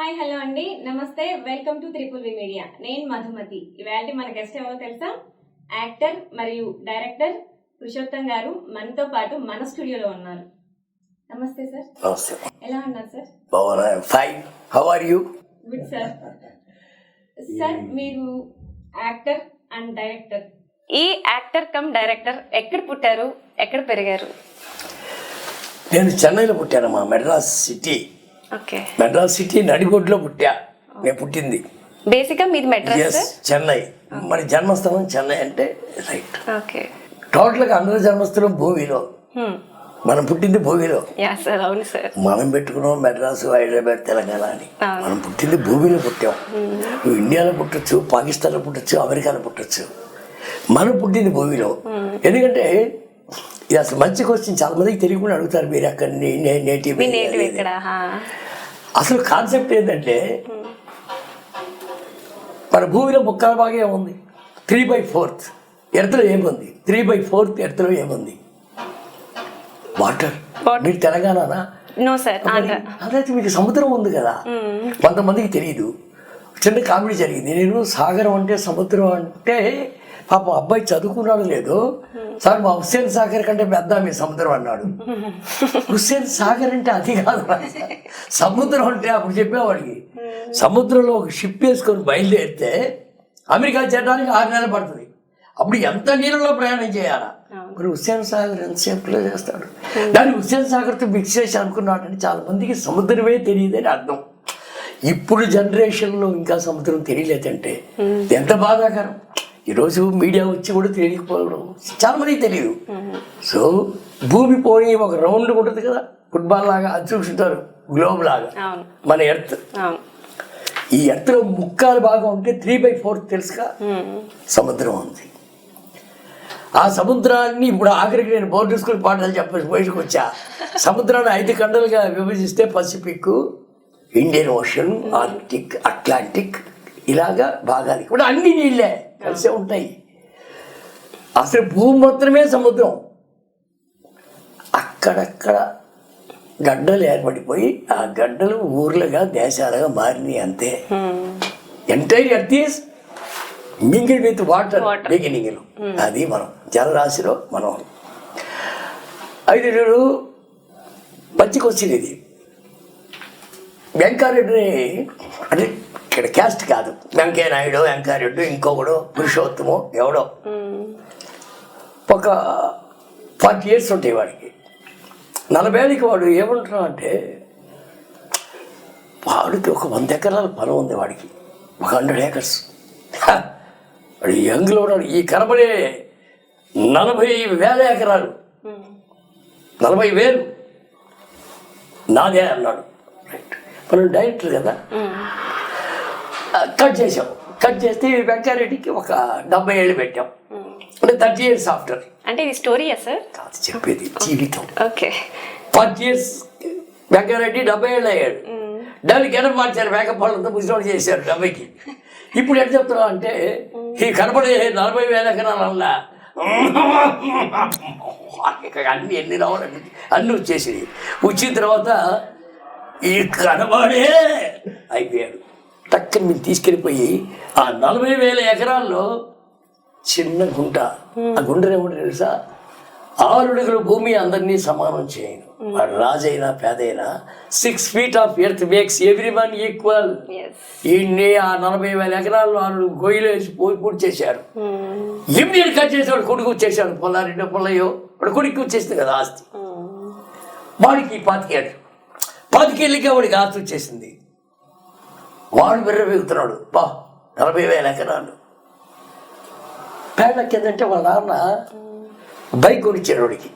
Hi hello అండి. నమస్తే. Welcome to triple V media. నేను మధుమతి. ఇవాళ మన గెస్ట్ ఎవరో తెలుసా? యాక్టర్ మరియు డైరెక్టర్ పురుషోత్తం గారు మనతో పాటు మన స్టూడియోలో ఉన్నారు. నమస్తే సార్. నమస్తే. ఎలా ఉన్నారు సార్? బాగున్నా. Fine how are you good sir sir మీరు యాక్టర్ అండ్ డైరెక్టర్. ఈ యాక్టర్ కమ్ డైరెక్టర్ ఎక్కడ పుట్టారు? ఎక్కడ పెరిగారు? నేను చెన్నైలో పుట్టానమ్మా మెడ్రాస్ సిటీ. మెడ్రాస్ సిటీ నడిబొడ్లో పుట్టా. నేను పుట్టింది. బేసిక్గా మీది మెడ్రాస్ చెన్నై. మరి జన్మస్థలం చెన్నై అంటే రైట్. ఓకే. టోటల్గా అందరి జన్మస్థలం భూమిలో మనం పుట్టింది భూమిలో మనం పెట్టుకున్నాం మెడ్రాస్ హైదరాబాద్ తెలంగాణ అని. మనం పుట్టింది భూమిలో పుట్టాం. నువ్వు ఇండియాలో పుట్టొచ్చు పాకిస్తాన్లో పుట్టొచ్చు అమెరికాలో పుట్టొచ్చు. మనం పుట్టింది భూమిలో. ఎందుకంటే ఇది అసలు మంచి క్వశ్చన్ చాలా మందికి తెలియకుండా అడుగుతారు మీరు అక్కడ నేటివ్. అసలు కాన్సెప్ట్ ఏంటంటే మన భూమిలో ముక్కల భాగం ఏముంది? త్రీ బై ఫోర్త్ ఎర్త్లో ఏముంది? త్రీ బై ఫోర్త్ ఎర్త్లో ఏముంది? వాటర్. మీరు తెలంగాణనా? అదైతే మీకు సముద్రం ఉంది కదా? కొంతమందికి తెలియదు చిన్న కామెడీ జరిగింది. నేను సాగరం అంటే సముద్రం అంటే పాపం అబ్బాయి చదువుకున్నాడు లేదు సార్ మా హుస్సేన్ సాగర్ కంటే పెద్ద మీ సముద్రం అన్నాడు. హుస్సేన్ సాగర్ అంటే అది కాదు. సముద్రం అంటే అప్పుడు చెప్పేవాడికి. సముద్రంలో ఒక షిప్ వేసుకొని బయలుదేరితే అమెరికా చేరడానికి ఆరు నెలలు పడుతుంది. అప్పుడు ఎంత నీళ్ళలో ప్రయాణం చేయాలా? మరి హుస్సేన్ సాగర్ ఎంతసేపులో చేస్తాడు? దాన్ని హుస్సేన్ సాగర్తో మిక్స్ చేసి అనుకున్నాడని చాలా మందికి సముద్రమే తెలియదని అర్థం. ఇప్పుడు జనరేషన్లో ఇంకా సముద్రం తెలియలేదంటే ఎంత బాధాకరం. ఈరోజు మీడియా వచ్చి కూడా తెలియకపోవడం చాలా మందికి తెలియదు సో భూమి పోనీ ఒక రౌండ్ ఉంటుంది కదా ఫుట్బాల్ లాగా అది చూస్తుంటారు గ్లోబ్ లాగా. మన ఎర్త్. ఈ ఎర్త్లో ముక్కాలు బాగా ఉంటే త్రీ బై ఫోర్త్ తెలుసుగా? సముద్రం ఉంది. ఆ సముద్రాన్ని ఇప్పుడు ఆఖరికి నేను బోర్డు స్కూల్ పాఠాలు చెప్పేసి బయటకు వచ్చా. సముద్రాన్ని ఐదు ఖండాలుగా విభజిస్తే Pacific Indian Ocean Arctic Atlantic ఇలాగా భాగాలు. ఇప్పుడు అన్ని నీళ్ళే. కలిసే ఉంటాయి. అసలు భూమి మాత్రమే సముద్రం. అక్కడక్కడ గడ్డలు ఏర్పడిపోయి ఆ గడ్డలు ఊర్లుగా దేశాలుగా మారినాయి అంతే. Entire earth is mingle with water beginning అది మనం జలరాశిలో మనం అయితే నేను మంచికి వచ్చింది ఇది. వెంకారెడ్డిని అంటే ఇక్కడ క్యాస్ట్ కాదు. వెంకయ్యనాయుడు వెంకారెడ్డి ఇంకొకడు పురుషోత్తము ఎవడో. ఒక ఫార్టీ ఇయర్స్ ఉంటాయి వాడికి. నలభైకి వాడు ఏమంటున్నా అంటే వాడికి ఒక వంద ఎకరాల పొలం ఉంది వాడికి. ఒక హండ్రెడ్ ఏకర్స్ వాడు యంగ్లో ఉన్నాడు. ఈ కనబడే నలభై వేల ఎకరాలు. నలభై వేలు. నాదే అన్నాడు. రైట్ మనం డైరెక్టర్ కదా? కట్ చేసాం కట్ చేస్తే వెంకారెడ్డికి ఒక డెబ్బై ఏళ్ళు పెట్టాం. అంటే థర్టీ ఇయర్స్ ఆఫ్టర్. అంటే ఇది స్టోరీయా సార్? కాదు చెప్పేది జీవితం. ఓకే. ఫార్టీ ఇయర్స్ వెంకరెడ్డి డెబ్బై ఏళ్ళు అయ్యాడు. దానికి ఎనభై మార్చారు వేకపాళ్ళంతా ముసలివాడు చేశారు డెబ్బైకి. ఇప్పుడు ఎట్లా చెప్తున్నావు అంటే ఈ కనపడే నలభై వేల ఎకరాల అన్ని ఎన్ని రావాలండి అన్ని వచ్చేసినాయి. వచ్చిన తర్వాత ఈ కనబడే అయిపోయాడు. టక్కని మీరు తీసుకెళ్ళిపోయి ఆ నలభై వేల ఎకరాల్లో చిన్న గుంట. ఆ గుంట ఏమంటారు తెలుసా? ఆరుడుగుల భూమి అందరినీ సమానం చేయను. వాడు రాజైనా పేదైనా six feet of earth makes every one equal ఈయన్ని ఆ నలభై వేల ఎకరాల్లో ఆరు గొయ్యిలు వేసి పోయి పూర్తి చేశారు. ఇమ్మీడియట్ కట్ చేసేవాడు కొడుకు వచ్చేసాడు. పొల్లారెడ్డి పొల్లయ్యో వాడు కొడుకు వచ్చేసింది కదా ఆస్తి. వాడికి పాతికేడు పాతికేళ్ళకి వాడికి ఆస్తి వచ్చేసింది. వాడు బిర్ర వెగుతున్నాడు బా నలభై వేల ఎకరాలు. పేడకి ఏంటంటే వాళ్ళ నాన్న బైక్ కొనిచ్చాడు వాడికి.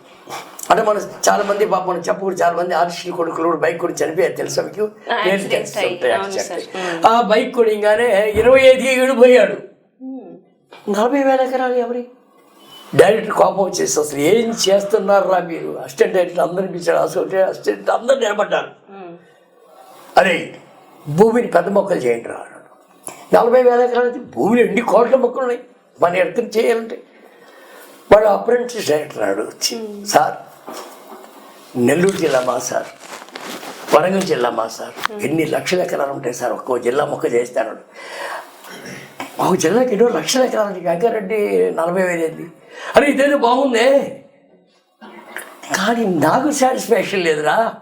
అంటే మన చాలా మంది పాప మనం చెప్పకూడదు చాలా మంది ఆర్టిస్టులు కొడుకులు కూడా బైక్ కొని చనిపోయారు తెలుసా. ఆ బైక్ కొనిగానే ఇరవై ఐదు ఏడు పోయాడు నలభై వేల ఎకరాలు ఎవరి? డైరెక్టర్ కోపం వచ్చేసి అసలు ఏం చేస్తున్నారా మీరు? అసిస్టెంట్ డైరెక్టర్ అందరిని పిలిచాడు. అసోసియేట్ అసిస్టెంట్ అందరు నిలబడ్డారు. అరే భూమిని పెద్ద మొక్కలు చేయండి రా నలభై వేల ఎకరాలు భూమిలో ఎన్ని కోట్ల మొక్కలు ఉన్నాయి? మన ఎడతను చేయాలంటే. వాడు అప్రెంటిస్ డైరెక్టర్ అన్నాడు. వచ్చి సార్ నెల్లూరు జిల్లా మా సార్ వరంగల్ జిల్లా మా సార్. ఎన్ని లక్షల ఎకరాలు ఉంటాయి సార్? ఒక్కో జిల్లా మొక్క చేస్తాడు ఒక జిల్లాకి ఎన్నో లక్షల ఎకరాలు వెంకరెడ్డి నలభై వేలు ఏంది అరే ఇదేదో బాగుందే. కానీ నాకు సాటిస్ఫాక్షన్ లేదురా.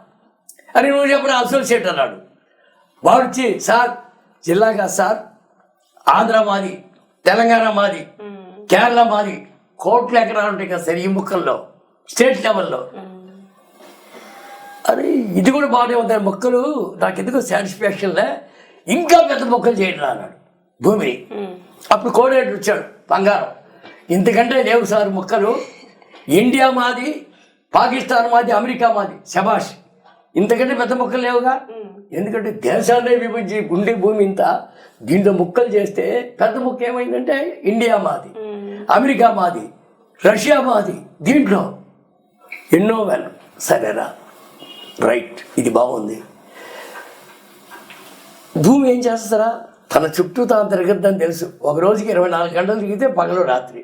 అని నువ్వు చెప్పిన అసోసియేట్ అన్నాడు. వాడు వచ్చి సార్ జిల్లా కాదు సార్ ఆంధ్ర మాది తెలంగాణ మాది కేరళ మాది కోట్ల ఎకరాలు ఉంటాయి కదా సార్ ఈ ముక్కల్లో స్టేట్ లెవెల్లో. అరే ఇది కూడా బాగానే ఉంది? మొక్కలు నాకు ఎందుకో సాటిస్ఫాక్షన్లే. ఇంకా పెద్ద మొక్కలు చేయండి అన్నాడు. భూమిని అప్పుడు కోఆర్డినేటర్ వచ్చాడు బంగారం. ఇంతకంటే లేవు సార్ మొక్కలు. ఇండియా మాది పాకిస్తాన్ మాది అమెరికా మాది శబాష్ ఇంతకంటే పెద్ద మొక్కలు లేవుగా? ఎందుకంటే దేశాలే విభజించి గుండె భూమి ఇంత దీంట్లో ముక్కలు చేస్తే పెద్ద ముక్క ఏమైందంటే ఇండియా మాది అమెరికా మాది రష్యా మాది దీంట్లో ఎన్నో వేలు. సరేరా రైట్ ఇది బాగుంది. భూమి ఏం చేస్తారా? తన చుట్టూ తాను తిరగద్దని తెలుసు. ఒక రోజుకి ఇరవై నాలుగు గంటలు తిరిగితే పగలు రాత్రి.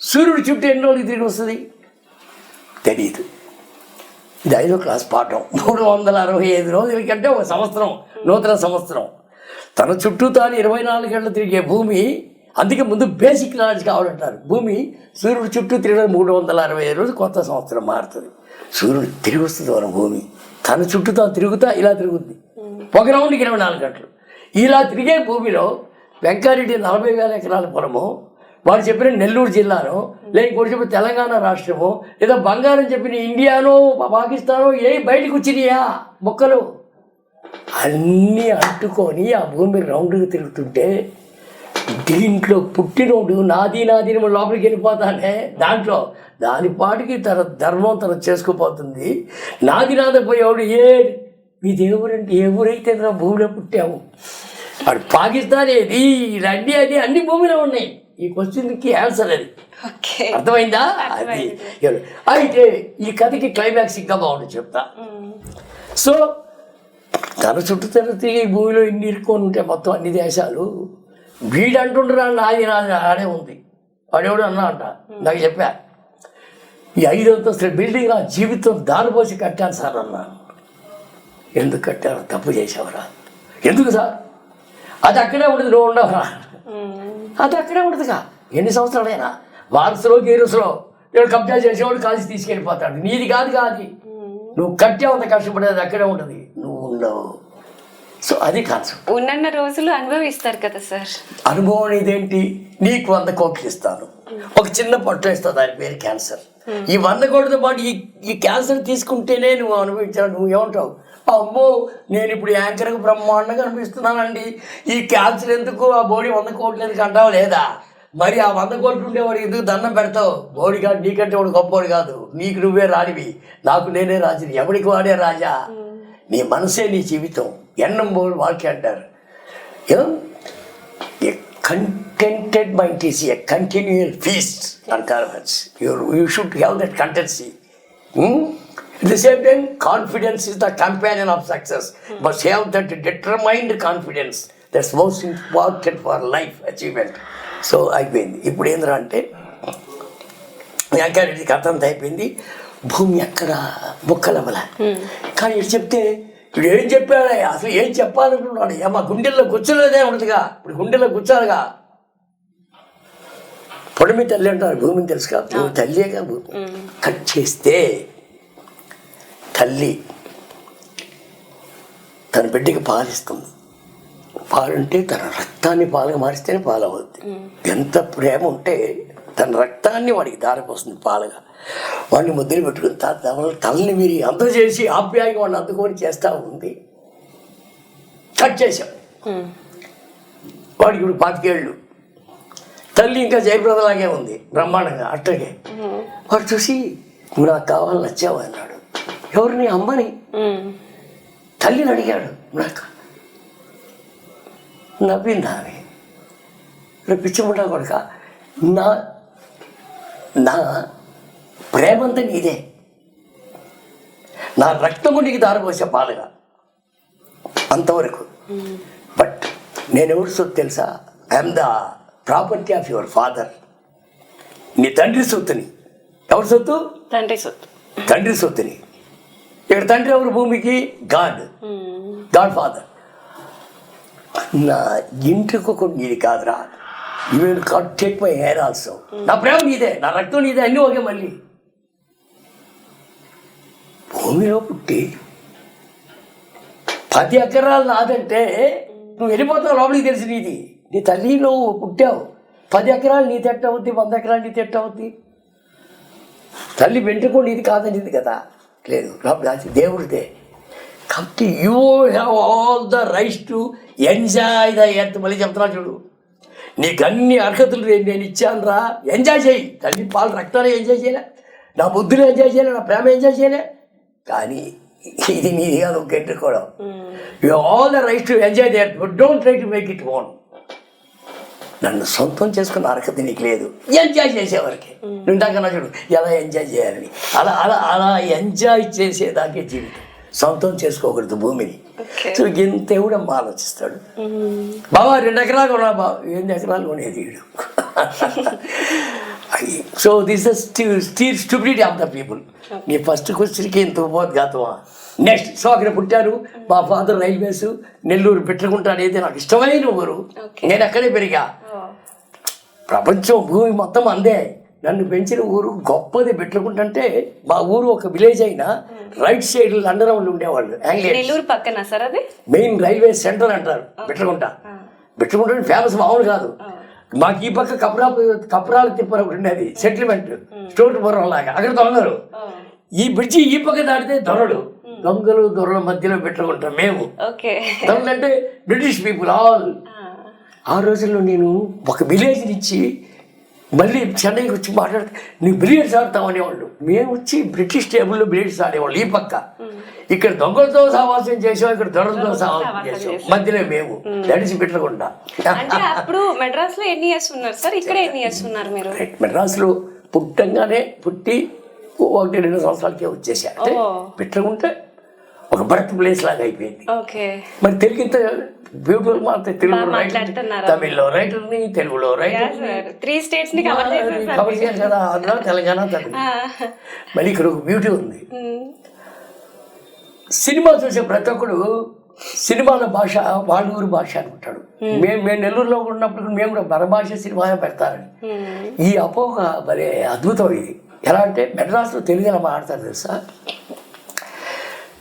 సూర్యుడు చుట్టూ ఎన్ని రోజులు తిరిగి వస్తుంది? తెలియదు ఇది ఐదో క్లాస్ పాఠం. మూడు వందల అరవై ఐదు రోజుల కంటే ఒక సంవత్సరం నూతన సంవత్సరం. తన చుట్టూ తాను ఇరవై నాలుగు గంటలు తిరిగే భూమి అందుకే ముందు బేసిక్ నాలెడ్జ్ కావాలంటారు. భూమి సూర్యుడు చుట్టూ తిరగడం మూడు వందల అరవై ఐదు రోజులు కొత్త సంవత్సరం మారుతుంది. సూర్యుడు తిరిగి వస్తుంది మన భూమి. తన చుట్టూ తాను తిరుగుతా ఇలా తిరుగుద్ది ఒక రౌండ్కి ఇరవై నాలుగు గంటలు. ఇలా తిరిగే భూమిలో వెంకారెడ్డి నలభై వేల ఎకరాల పొలము వారు చెప్పిన నెల్లూరు జిల్లానో లేకపోతే చెప్పిన తెలంగాణ రాష్ట్రమో లేదా బంగారం చెప్పిన ఇండియానో పాకిస్తానో ఏ బయటకు వచ్చినాయా మొక్కలు? అన్నీ అంటుకొని ఆ భూమి రౌండ్గా తిరుగుతుంటే దీంట్లో పుట్టినోడు నాది నాది లోపలికి వెళ్ళిపోతానే. దాంట్లో దాని పాటికి తన ధర్మం తను చేసుకుపోతుంది. నాది నాద పోయేవాడు ఏ? మీ దేవుడంటే ఏ ఊరైతే భూమిలో పుట్టాము వాడు పాకిస్తాన్ ఏది రండి అది అన్ని భూమిలో ఉన్నాయి. ఈ క్వశ్చన్కి ఆన్సర్ అది. అర్థమైందా? అది. అయితే ఈ కథకి క్లైమాక్స్ ఇంకా బాగుంటుంది చెప్తా. సో తన చుట్టూ తిరిగి ఈ భూమిలో ఇన్ని ఇరుక్కొని ఉంటే మొత్తం అన్ని దేశాలు వీడు అంటుండ్రా నాది నాది ఆడే ఉంది. వాడెవడు అన్నా అంట. నాకు చెప్పా. ఈ ఐదు అంతస్తుల బిల్డింగ్ నా జీవితం దారిపోసి కట్టాను సార్ అన్నా. ఎందుకు కట్టారు తప్పు చేసావరా ఎందుకు సార్? అది అక్కడే ఉండదు నువ్వు ఉండవరా? అది అక్కడే ఉండదుగా ఎన్ని సంవత్సరాలైనా వారసులో గీరుసులో నేను కబ్జా చేసేవాడు కాల్చి తీసుకెళ్ళిపోతాడు. నీది కాదు కాదు నువ్వు కట్టే అంత కష్టపడేది అక్కడే ఉంటుంది. నువ్వు ఉండవు. సో అది కాన్సెప్ట్ ఉన్నన్న రోజులు అనుభవిస్తారు కదా సార్. అనుభవం ఇదేంటి? నీకు వంద కోట్లు ఇస్తాను. ఒక చిన్న పొట్ల ఇస్తాను దాని పేరు క్యాన్సర్. ఈ వంద కోట్లతో పాటు ఈ ఈ క్యాన్సర్ తీసుకుంటేనే నువ్వు అనుభవించావు నువ్వు ఏమంటావు? అమ్మో నేను ఇప్పుడు యాంకర్కి బ్రహ్మాండంగా అనిపిస్తున్నానండి. ఈ క్యాన్సర్ ఎందుకు? ఆ బోడీ వంద కోట్లు ఎందుకు అంటావు లేదా? మరి ఆ వంద కోట్లు ఉండేవాడు ఎందుకు దండం పెడతావు? బోడి కాదు నీకంటే వాడు గొప్పవాడు కాదు. నీకు నువ్వే రానివి నాకు నేనే రాజుని. ఎవడికి వాడే రాజా? నీ మనసే నీ జీవితం. ఎన్నం బోడు వాక్య అంటారు. ఏం? Contented mind is a continual feast అంటారు. You you should have that contency At the same time, confidence is the companion of success. Must have that determined confidence. That's most important for life achievement. So అయిపోయింది. ఇప్పుడు ఏంద్రా అంటే వెంకరెడ్డి కథ అంతా అయిపోయింది. భూమి ఎక్కడ మొక్కలవల కానీ ఇటు చెప్తే ఇప్పుడు ఏం చెప్పాడు? అసలు ఏం చెప్పాలనుకున్నాడు? ఏమా గుండెల్లో కూర్చోలేదే ఉండదుగా ఇప్పుడు గుండెల్లో కూర్చోాలిగా పొడమి తల్లి అంటారు. భూమిని తెలుసు కదా భూమి తల్లిగా భూమి. కట్ చేస్తే తల్లి తన బిడ్డకి పాలిస్తుంది. పాలంటే తన రక్తాన్ని పాలుగా మారిస్తేనే పాలవుద్ది. ఎంత ప్రేమ ఉంటే తన రక్తాన్ని వాడికి దారిపోస్తుంది పాలుగా. వాడిని ముద్దులు పెట్టుకుని తన తలని మీరు అంత చేసి ఆప్యాయంగా వాడిని అందుకొని చేస్తూ ఉంది. కట్ చేశాం. వాడికి ఇప్పుడు పాతికేళ్ళు. తల్లి ఇంకా జయప్రదలాగే ఉంది బ్రహ్మాండంగా అట్టగే. వాడు చూసి నువ్వు నాకు కావాలని నచ్చావు అన్నాడు. ఎవరిని? అమ్మని? తల్లిని అడిగాడు. నాకు నవ్వింది ఆమె రేపు పిచ్చిముండా కొడుక నా నా ప్రేమంతా నీదే. నా రక్తము నీకు దారిపోసే పాలుగా. అంతవరకు. బట్ నేను ఎవరు సొత్తు తెలుసా? I'm the property of your father. నీ తండ్రి సొత్తుని. ఎవరి సొత్తు? తండ్రి సొత్తు. తండ్రి సొత్తుని. ఇక్కడ తండ్రి ఎవరు భూమికి? గాడ్. గాడ్ ఫాదర్ నా ఇంటికి ఒక నీది కాదురా. You can't take my hair also నా ప్రేమ నీదే నా రక్తం నీదే అన్నీ ఒకే మళ్ళీ. భూమిలో పుట్టి పది ఎకరాలు నాదంటే నువ్వు వెళ్ళిపోతావు లోపలికి తెలిసి నీది. నీ తల్లి నువ్వు పుట్టావు. పది ఎకరాలు నీ తెట్ట అవుద్ది వంద ఎకరాలు నీ తెట్ట అవుద్ది. తల్లి వెంట్రుకోండి ఇది కాదనిది కదా. లేదు. లోపల అది దేవుడిదే. కాబట్టి you have all the rights to enjoy the earth మళ్ళీ చెప్తున్నా చూడు. నీకు అన్ని అర్హతలు నేను ఇచ్చాను రా. ఎంజాయ్ చేయి. తల్లి పాలు రక్తాన్ని ఎంజాయ్ చేయలే. నా బుద్ధులు ఎంజాయ్ చేయలే. నా ప్రేమ ఎంజాయ్ చేయలే. కానీ ఇది నీది కాదు గెట్టుకోవడం you all the right to enjoy the earth don't try to make it own నన్ను సొంతం చేసుకున్న అర్హత నీకు లేదు. ఎంజాయ్ చేసేవారికి. ఇందాకన్నా చూడు ఎలా ఎంజాయ్ చేయాలని. అలా అలా అలా ఎంజాయ్ చేసేదాకే జీవితం. సొంతం చేసుకోకూడదు భూమిని. సో ఇంత ఎవడమ్మా ఆలోచిస్తాడు. బాబా రెండు ఎకరాలు కొన్నా బా ఎన్ని ఎకరాలు కొనేది వీడు? So this still stability of the people నీ ఫస్ట్ క్వశ్చన్కి ఇంత ఉపోద్ఘాతమా? నెక్స్ట్ సో అక్కడ పుట్టారు మా ఫాదర్ రైల్వేస్ నెల్లూరు పెట్టుకుంటా అనేది నాకు ఇష్టమైన ఊరు. నేను అక్కడే పెరిగా. ప్రపంచం భూమి మొత్తం అందే. నన్ను పెంచిన ఊరు గొప్పది పెట్టుకుంటుంటే మా ఊరు ఒక విలేజ్ అయినా రైట్ సైడ్ లండన్ వాళ్ళు ఉండేవాళ్ళు నెల్లూరు పక్కన సార్ అది? మెయిన్ రైల్వే సెంటర్ అంటారు బిట్రగుంట బిట్రగుంట ఫేమస్ మామూలు కాదు. మాకు ఈ పక్క కపరా కపరాలు ఒకటి ఉండేది సెటిల్మెంట్ స్టోర్ పురం లాగా. అక్కడ దొంగలు ఈ బ్రిడ్జి ఈ పక్క దాటితే దొరలు దొంగలు దొరల మధ్యలో పెట్టుకుంటాం మేము. దొరలు అంటే బ్రిటిష్ పీపుల్ ఆల్. ఆ. రోజుల్లో నేను ఒక విలేజ్ నుంచి మళ్ళీ చెన్నైకి వచ్చి మాట్లాడితే నువ్వు బిలియర్డ్స్ ఆడతాం అనేవాళ్ళు. మేము వచ్చి బ్రిటిష్ టేబుల్లో బిలియర్డ్స్ ఆడేవాళ్ళు ఈ పక్క. ఇక్కడ దొంగలతో సహవాసం చేసాం ఇక్కడ దొరలతో సహవాసం చేసాం. మధ్యలో మేము దడిచి పెట్టకుండా. అప్పుడు మెడ్రాస్లో ఎన్ని ఇయర్స్ ఉన్నారు సార్? ఇక్కడ ఎన్ని ఇయర్స్ ఉన్నారు మీరు? మెడ్రాస్లో పుట్టంగానే పుట్టి ఒకటి రెండు సంవత్సరాలకే వచ్చేసా. అంటే. పెట్టకుంటే ఒక బర్త్ ప్లేస్ లాగా అయిపోయింది. మరి తెలుగు ఇంత బ్యూటిఫుల్ మాట తెలుగులో. తమిళ్ళో రైటర్ని తెలుగులో రైటర్ త్రీ స్టేట్స్ని కవర్ చేశారు కదా ఆంధ్ర తెలంగాణ తెలుగు మళ్ళీ ఇక్కడ ఒక బ్యూటీ ఉంది. సినిమా చూసే ప్రతి ఒక్కడు సినిమాల భాష వాళ్ళ ఊరు భాష అనుకుంటాడు. మేము మేము నెల్లూరులో ఉన్నప్పుడు మేము కూడా మన భాష సినిమా పెడతారని ఈ అపోహ మరి అద్భుతం ఇది. ఎలా అంటే మెడ్రాస్లో తెలుగు ఎలా మాట్లాడతారు తెలుసా?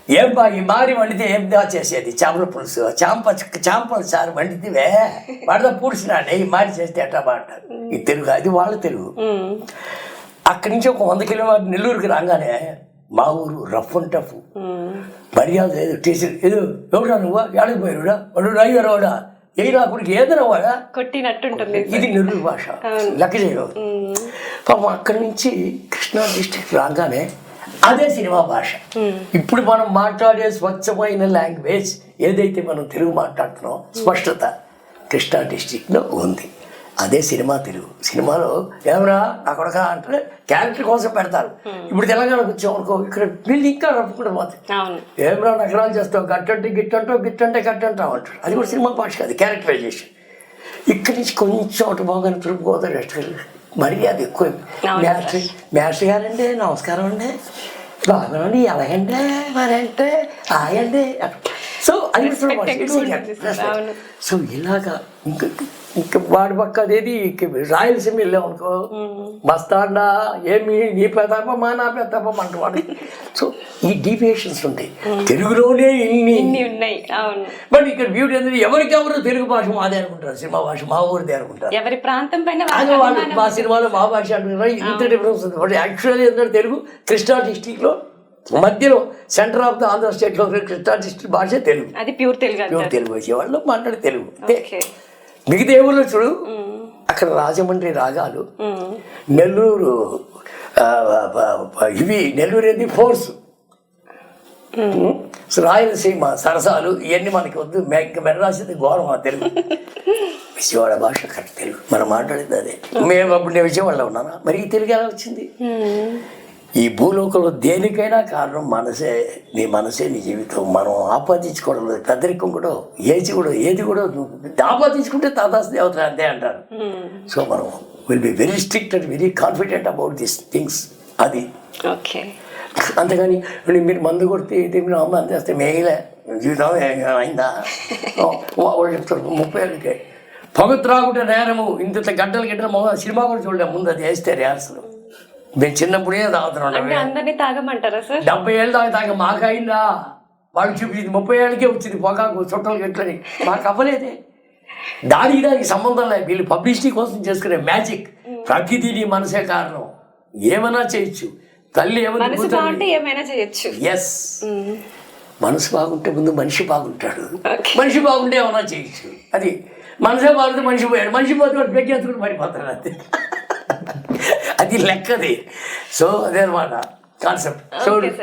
ఏం బా ఈ మారి వండితే ఏం దా చేసేది? చేపల పులుసు చాంప చాంపల చారు వండితే వాడితో పూడ్చినాడే ఈ మారి చేస్తే ఎట్లా బాగుంటారు? ఈ తెలుగు అది వాళ్ళ తెలుగు. అక్కడి నుంచి ఒక వంద కిలోమీటర్ నెల్లూరుకి రాగానే మా ఊరు రఫ్ అండ్ టఫ్. మర్యాద లేదు టీచర్ ఏదో ఎవడా నువ్వా? ఏడకి పోయాడా వాడు వాడా? ఏ నా కొడుకు ఏదైనా వాడా? కొట్టినట్టుంటుంది. ఇది నెల్లూరు భాష. లెక్క చేయవు పాపం అక్కడి నుంచి కృష్ణా డిస్ట్రిక్ట్ రాగానే అదే సినిమా భాష. ఇప్పుడు మనం మాట్లాడే స్వచ్ఛమైన లాంగ్వేజ్ ఏదైతే మనం తెలుగు మాట్లాడుతున్నాం స్పష్టత కృష్ణా డిస్ట్రిక్ట్లో ఉంది. అదే సినిమా తెలుగు. సినిమాలో ఏమరా నా కొడక అంటే క్యారెక్టర్ కోసం పెడతారు. ఇప్పుడు తెలంగాణకు వచ్చాం అనుకో ఇక్కడ వీళ్ళు ఇంకా రప్పుకుంటూ పోతాయి అవును. ఏమరా నగరాలు చేస్తావు గట్టంటే గిట్టంటావు గిట్టంటే గట్టంటావు అంటాడు అది కూడా సినిమా భాష కాదు క్యారెక్టరైజేషన్ ఇక్కడి నుంచి కొంచెం అటు బాగానే తూర్పు గోదావరి రెస్టారెంట్ మర్యాద ఎక్కువ మేస్టర్ మేస్టర్ గారండి నమస్కారం అండి బాగుండి ఎలాగండి మరంటే ఆయండి సో అది. సో ఇలాగా ఇంకా ఇంకా వాడి పక్క అదేది రాయలసీమ వెళ్ళాం అనుకో. మస్తాండా ఏమి నీ పెద్దప్ప మా నా పెద్దప్ప అంటవాడు సో ఈ డీవియేషన్స్ ఉంటాయి. తెలుగులోనే ఇన్ని. ఇన్ని ఉన్నాయి. అవును. బట్ ఇక్కడ బ్యూటీ అనేది ఎవరికెవరు తెలుగు భాష మాదే అనుకుంటారు సినిమా భాష మా ఊరిదే అనుకుంటారు. ఎవరి ప్రాంతం పైన వాళ్ళు మా సినిమాలో మా భాష అంటున్నారు. ఇంత డిఫరెన్స్ ఉంది. బట్ యాక్చువల్లీ ఏంటంటే తెలుగు కృష్ణా డిస్టిక్లో మధ్యలో సెంటర్ ఆఫ్ ద ఆంధ్ర స్టేట్లో కృష్ణా డిస్టిక్ భాష తెలుగు. అది ప్యూర్ తెలుగు ప్యూర్ తెలుగు వచ్చేవాళ్ళు మాట్లాడే తెలుగు. మిగతా ఊళ్ళో చూడు అక్కడ రాజమండ్రి రాగాలు నెల్లూరు ఆ, ఆ, ఆ, ఇవి నెల్లూరు ఏంది? ఫోర్స్. సో రాయలసీమ సరసాలు ఇవన్నీ మనకి వద్దు. మె- మెడ్రాస్ ఘోరం ఆ తెలుగు. విజయవాడ భాష కరెక్ట్ తెలుగు. మనం మాట్లాడేది అదే. మేము అప్పుడు నేను విజయవాడలో ఉన్నానా? మరి తెలుగు ఎలా వచ్చింది? ఈ భూలోకంలో దేనికైనా కారణం మనసే నీ మనసే నీ జీవితం. మనం ఆపాదించుకోవడం లేదు పెద్దరికం కూడా ఏజ్ కూడా ఏది కూడా ఆపాదించుకుంటే తాదాస్ దేవత అంతే అంటారు. సో మనం will be very strict and very confident about this things అది. ఓకే. అంతేగాని మీరు మందు కొడితే ఏంటి మీరు అమ్మ అంతేస్తే మేయలే జీవితం అయిందా? వాళ్ళు చెప్తారు. ముప్పై ఏళ్ళకి. పొగ త్రాగుట నేరము. ఇంత గంటలు మొగ సినిమా కూడా చూడలే. ముందు అది వేస్తే రిహార్సల్ మేము చిన్నప్పుడే తాగుతున్నాం అందరినీ తాగమంటారా సార్? డెబ్బై ఏళ్ళు దాకా తాగ మాకు అయిందా వాళ్ళు చూపించింది ముప్పై ఏళ్ళకే వచ్చింది పొగాకు చుట్టలు గట్లని. మాకు అవ్వలేదే. దానికి దానికి సంబంధం లేదు. వీళ్ళు పబ్లిసిటీ కోసం చేసుకునే మ్యాజిక్. ప్రకృతిని మనసే కారణం. ఏమైనా చేయొచ్చు. తల్లి మనసు ఏమైనా చేయొచ్చు. ఎస్ మనసు బాగుంటే ముందు మనిషి బాగుంటాడు. మనిషి బాగుంటే ఏమైనా చేయొచ్చు. అది మనసే బాగుంటే మనిషి పోయాడు. మనిషి పోతే వాడు పెగ్గేసుకుని పడిపోతాడు అంతే. అది లెక్కది. సో అదే అనమాట కాన్సెప్ట్. సో.